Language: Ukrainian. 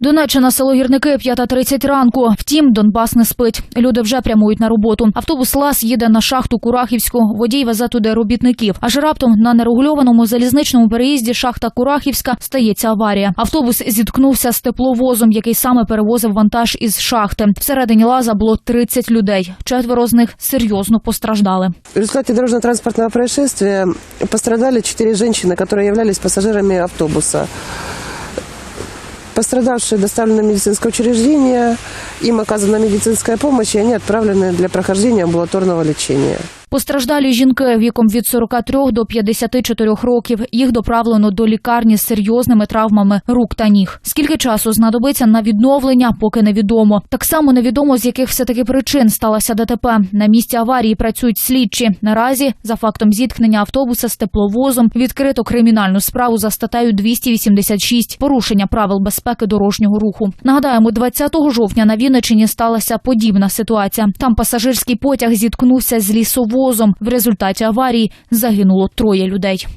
Донеччина, село Гірники, 5.30 ранку. Втім, Донбас не спить. Люди вже прямують на роботу. Автобус ЛАЗ їде на шахту Курахівську. Водій везе туди робітників. Аж раптом на нерегульованому залізничному переїзді шахта Курахівська стається аварія. Автобус зіткнувся з тепловозом, який саме перевозив вантаж із шахти. Всередині лаза було 30 людей. Четверо з них серйозно постраждали. В результате дорожно-транспортного происшествия пострадали четыре женщины, которые являлись пассажирами автобуса. Пострадавшие доставлены в медицинское учреждение, им оказана медицинская помощь, и они отправлены для прохождения амбулаторного лечения. Постраждалі жінки віком від 43 до 54 років. Їх доправлено до лікарні з серйозними травмами рук та ніг. Скільки часу знадобиться на відновлення, поки невідомо. Так само невідомо, з яких все таки причин сталося ДТП. На місці аварії працюють слідчі. Наразі за фактом зіткнення автобуса з тепловозом відкрито кримінальну справу за статтею 286 порушення правил безпеки дорожнього руху. Нагадаємо, 20 жовтня на Вінничині сталася подібна ситуація. Там пасажирський потяг зіткнувся з лісовозом. В результаті аварії загинуло троє людей.